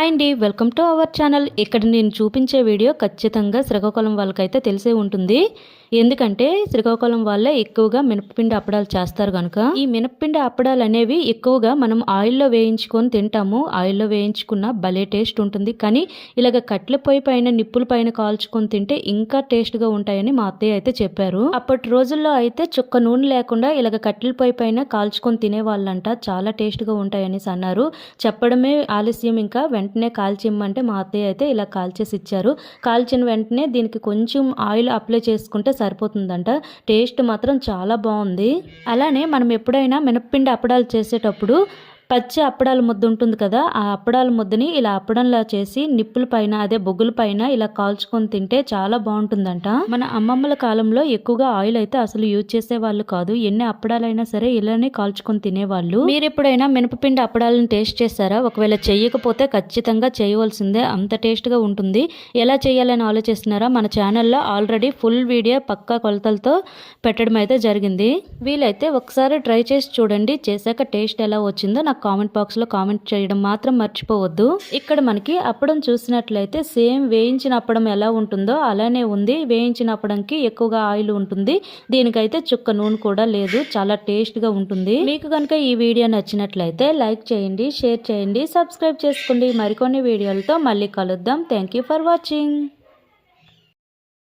Hi అండి welcome to our channel. ఇక్కడ నేను చూపించే వీడియో ఖచ్చితంగా శ్రీకాకుళం వాళ్ళకైతే తెలిసే ఉంటుంది. ఎందుకంటే శ్రీకాకుళం వాళ్ళే ఎక్కువగా మినపపిండి అప్పడాలు చేస్తారు కనుక ఈ మినపపిండి అప్పడాలు అనేవి ఎక్కువగా మనం ఆయిల్లో వేయించుకొని తింటాము. ఆయిల్లో వేయించుకున్న భలే టేస్ట్ ఉంటుంది. కానీ ఇలాగ కట్ల పొయ్యి పైన నిప్పుల పైన కాల్చుకొని తింటే ఇంకా టేస్ట్గా ఉంటాయని మా అత్తయ్య అయితే చెప్పారు. అప్పటి రోజుల్లో అయితే చుక్క నూనె లేకుండా ఇలాగ కట్టెల పొయ్యి పైన కాల్చుకొని తినేవాళ్ళంట. చాలా టేస్ట్గా ఉంటాయనేసి అన్నారు. చెప్పడమే ఆలస్యం ఇంకా. వెంటనే కాల్చిమ్మంటే మా అత్తయ్య అయితే ఇలా కాల్చేసి ఇచ్చారు. కాల్చిన వెంటనే దీనికి కొంచెం ఆయిల్ అప్లై చేసుకుంటే సరిపోతుందంట. టేస్ట్ మాత్రం చాలా బాగుంది. అలానే మనం ఎప్పుడైనా మినప్పిండి అప్పడాలు చేసేటప్పుడు పచ్చి అప్పడాల ముద్ద ఉంటుంది కదా ఆ అప్పడాల ముద్దని ఇలా అప్పడంలా చేసి నిప్పుల పైన అదే బొగ్గుల పైన ఇలా కాల్చుకొని తింటే చాలా బాగుంటుందంట. మన అమ్మమ్మల కాలంలో ఎక్కువగా ఆయిల్ అయితే అసలు యూజ్ చేసే వాళ్ళు కాదు. ఎన్ని అప్పడాలైనా సరే ఇలానే కాల్చుకొని తినేవాళ్ళు. మీరు ఎప్పుడైనా మినపపిండి అప్పడాలను టేస్ట్ చేస్తారా ఒకవేళ చెయ్యకపోతే ఖచ్చితంగా చేయవలసిందే. అంత టేస్ట్గా ఉంటుంది. ఎలా చేయాలని ఆలోచిస్తున్నారా? మన ఛానల్లో ఆల్రెడీ ఫుల్ వీడియో పక్కా కొలతలతో పెట్టడం అయితే జరిగింది. వీలైతే ఒకసారి ట్రై చేసి చూడండి. చేశాక టేస్ట్ ఎలా వచ్చిందో నాకు కామెంట్ బాక్స్లో కామెంట్ చేయడం మాత్రం మర్చిపోవద్దు. ఇక్కడ మనకి అప్పడం చూసినట్లయితే సేమ్ వేయించిన అప్పడం ఎలా ఉంటుందో అలానే ఉంది. వేయించిన అప్పడంకి ఎక్కువగా ఆయిల్ ఉంటుంది. దీనికైతే చుక్క నూనె కూడా లేదు. చాలా టేస్ట్గా ఉంటుంది. మీకు కనుక ఈ వీడియో నచ్చినట్లయితే లైక్ చేయండి షేర్ చేయండి సబ్స్క్రైబ్ చేసుకోండి. మరికొన్ని వీడియోలతో మళ్ళీ కలుద్దాం. Thank for watching.